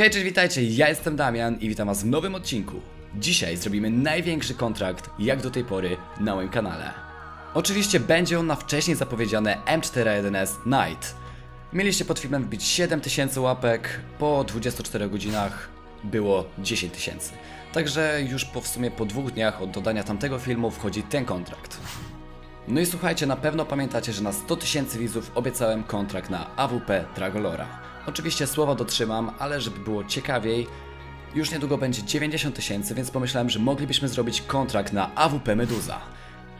Hej, cześć, witajcie, ja jestem Damian i witam was w nowym odcinku. Dzisiaj zrobimy największy kontrakt jak do tej pory na moim kanale. Oczywiście będzie on na wcześniej zapowiedziane M41S Night. Mieliście pod filmem wbić 7000 łapek, po 24 godzinach było 10 tysięcy. Także już po w sumie po dwóch dniach od dodania tamtego filmu wchodzi ten kontrakt. No i słuchajcie, na pewno pamiętacie, że na 100 tysięcy widzów obiecałem kontrakt na AWP Dragolora. Oczywiście słowa dotrzymam, ale żeby było ciekawiej, już niedługo będzie 90 tysięcy, więc pomyślałem, że moglibyśmy zrobić kontrakt na AWP Meduza.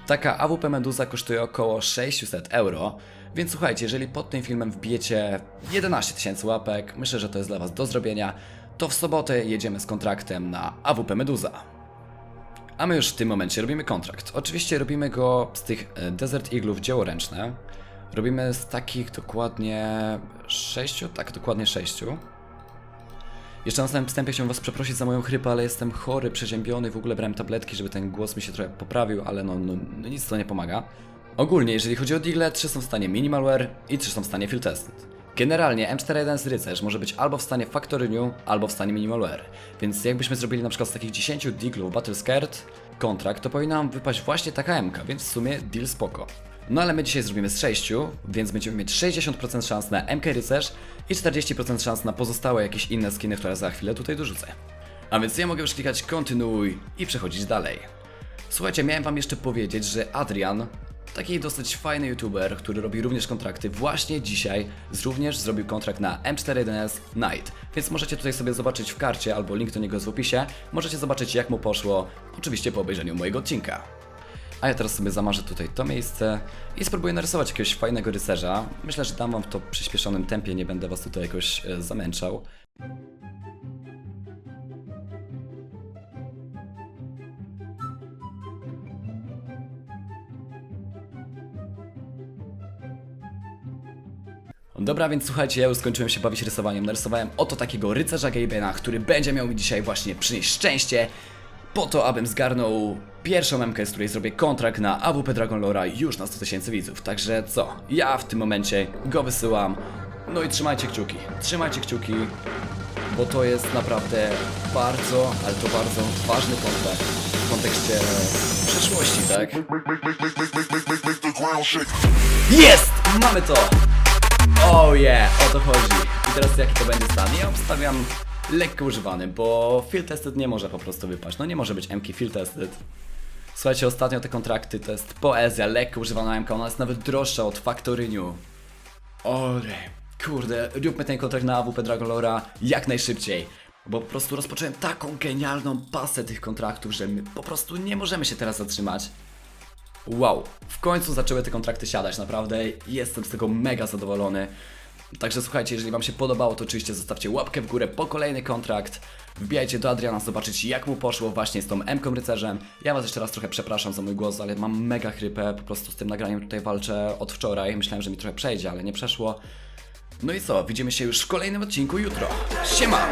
Taka AWP Meduza kosztuje około 600 euro, więc słuchajcie, jeżeli pod tym filmem wbijecie 11 tysięcy łapek, myślę, że to jest dla Was do zrobienia, to w sobotę jedziemy z kontraktem na AWP Meduza. A my już w tym momencie robimy kontrakt. Oczywiście robimy go z tych e, Desert Iglów dziełoręczne. Robimy z takich dokładnie sześciu, tak, dokładnie sześciu. Jeszcze na samym wstępie chciałbym was przeprosić za moją chrypę, ale jestem chory, przeziębiony, w ogóle brałem tabletki, żeby ten głos mi się trochę poprawił, ale no, no, no nic to nie pomaga. Ogólnie, jeżeli chodzi o Digle, trzy są w stanie Minimalware i trzy są w stanie Field Tested. Generalnie M41 rycerz może być albo w stanie Factory New, albo w stanie Minimalware. Więc jakbyśmy zrobili na przykład z takich 10 Diglów Battle Scared kontrakt, to powinna nam wypaść właśnie taka MK, więc w sumie deal spoko. No ale my dzisiaj zrobimy z 6, więc będziemy mieć 60% szans na MK rycerz i 40% szans na pozostałe jakieś inne skiny, które za chwilę tutaj dorzucę. A więc ja mogę już klikać kontynuuj i przechodzić dalej. Słuchajcie, miałem wam jeszcze powiedzieć, że Adrian, taki dosyć fajny youtuber, który robi również kontrakty, właśnie dzisiaj również zrobił kontrakt na M41S Night. Więc możecie tutaj sobie zobaczyć w karcie albo link do niego jest w opisie. Możecie zobaczyć jak mu poszło, oczywiście po obejrzeniu mojego odcinka. A ja teraz sobie zamarzę tutaj to miejsce i spróbuję narysować jakiegoś fajnego rycerza. Myślę, że dam wam to w przyspieszonym tempie, nie będę was tutaj jakoś e, zamęczał. Dobra, więc słuchajcie, ja już skończyłem się bawić rysowaniem. Narysowałem oto takiego rycerza Gabena, który będzie miał mi dzisiaj właśnie przynieść szczęście, po to, abym zgarnął pierwszą MK, z której zrobię kontrakt na AWP Dragon Lora już na 100 tysięcy widzów. Także co, ja w tym momencie go wysyłam. No i trzymajcie kciuki, trzymajcie kciuki, bo to jest naprawdę bardzo, ale to bardzo ważny kontrakt w kontekście przyszłości, tak? Jest! Mamy to! Oh yeah, o to chodzi. I teraz jaki to będzie stan? Ja obstawiam lekko używany, bo field tested nie może po prostu wypaść. No nie może być MK field tested. Słuchajcie, ostatnio te kontrakty to jest poezja, lekko używana MK, ona jest nawet droższa od Factory New. Ole, kurde, róbmy ten kontrakt na AWP Dragon Lora jak najszybciej. Bo po prostu rozpocząłem taką genialną pasę tych kontraktów, że my po prostu nie możemy się teraz zatrzymać. Wow, w końcu zaczęły te kontrakty siadać, naprawdę jestem z tego mega zadowolony. Także słuchajcie, jeżeli Wam się podobało, to oczywiście zostawcie łapkę w górę po kolejny kontrakt. Wbijajcie do Adriana zobaczyć jak mu poszło właśnie z tą M-ką rycerzem. Ja Was jeszcze raz trochę przepraszam za mój głos, ale mam mega chrypę, po prostu z tym nagraniem tutaj walczę od wczoraj. Myślałem, że mi trochę przejdzie, ale nie przeszło. No i co, widzimy się już w kolejnym odcinku jutro. Siema!